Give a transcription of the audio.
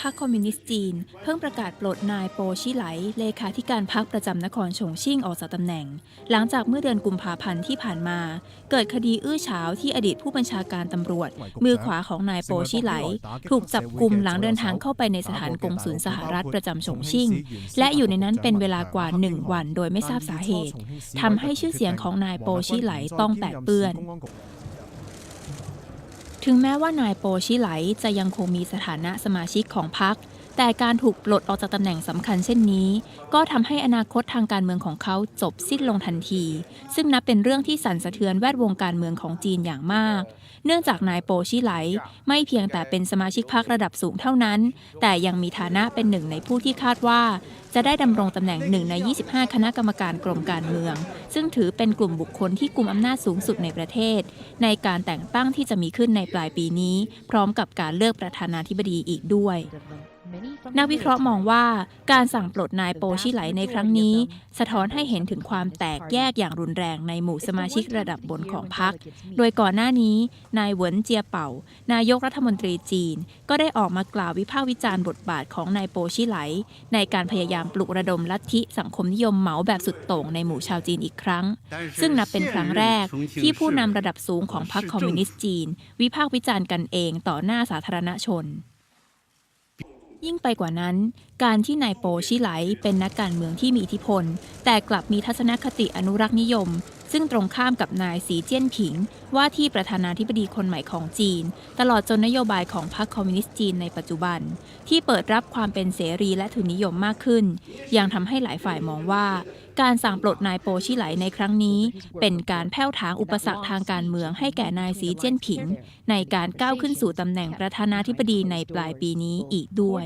พรรคคอมมิวนิสต์จีน เพิ่งประกาศปลดนายโปชิไหล เลขาธิการพรรคประจำนครฉงชิ่งออกจากตำแหน่ง หลังจากเมื่อเดือนกุมภาพันธ์ที่ผ่านมา เกิดคดีอื้อฉาวที่อดีตผู้บัญชาการตำรวจ มือขวาของนายโปชิไหล ถูกจับกลุ่มหลังเดินทางเข้าไปในสถานกงสุลสหรัฐประจำฉงชิ่ง และอยู่ในนั้นเป็นเวลากว่าหนึ่งวันโดยไม่ทราบสาเหตุทำให้ชื่อเสียงของนายโปชิไหลต้องแปดเปื้อน ถึงแม้ว่านายโปชิไหลจะยังคงมีสถานะสมาชิกของพรรค แต่การถูกปลดออกจากตำแหน่งสำคัญเช่นนี้ ก็ทำให้อนาคตทางการเมืองของเขาจบสิ้นลงทันที ซึ่งนับเป็นเรื่องที่สั่นสะเทือนแวดวงการเมืองของจีนอย่างมาก เนื่องจากนายโปชิไหล ไม่เพียงแต่เป็นสมาชิกพรรคระดับสูงเท่านั้น แต่ยังมีฐานะเป็นหนึ่งในผู้ที่คาดว่า จะได้ดำรงตำแหน่งหนึ่งใน 25 คณะกรรมการกรมการเมือง ซึ่งถือเป็นกลุ่มบุคคลที่กุมอำนาจสูงสุดในประเทศ ในการแต่งตั้งที่จะมีขึ้นในปลายปีนี้ พร้อมกับการเลือกประธานาธิบดีอีกด้วย นักวิเคราะห์มองว่าการสั่งปลดนายโปชิไหลในครั้งนี้ สะท้อนให้เห็นถึงความแตกแยกอย่างรุนแรงในหมู่สมาชิกระดับบนของพรรค โดยก่อนหน้านี้ นายเหวินเจียเป่า นายกรัฐมนตรีจีน ก็ได้ออกมากล่าววิพากษ์วิจารณ์บทบาทของนายโปชิไหล ในการพยายามปลุกระดมลัทธิสังคมนิยมเหมาแบบสุดโต่งในหมู่ชาวจีนอีกครั้ง ซึ่งนับเป็นครั้งแรกที่ผู้นำระดับสูงของพรรคคอมมิวนิสต์จีน วิพากษ์วิจารณ์กันเองต่อหน้าสาธารณชน ยิ่งไปกว่านั้น การที่นายโปชิไหลเป็นนักการเมืองที่มีอิทธิพล แต่กลับมีทัศนคติอนุรักษ์นิยม ซึ่งตรงข้ามกับนายสีเจี้ยนผิง ว่าที่ประธานาธิบดีคนใหม่ของจีน ตลอดจนนโยบายของพรรคคอมมิวนิสต์จีนในปัจจุบัน ที่เปิดรับความเป็นเสรีและทุนนิยมมากขึ้น ยังทำให้หลายฝ่ายมองว่า การสั่งปลดนายโปชิไหลในครั้งนี้ เป็นการแผ่วถางอุปสรรคทางการเมืองให้แก่นายสีเจี้ยนผิง ในการก้าวขึ้นสู่ตำแหน่งประธานาธิบดีในปลายปีนี้อีกด้วย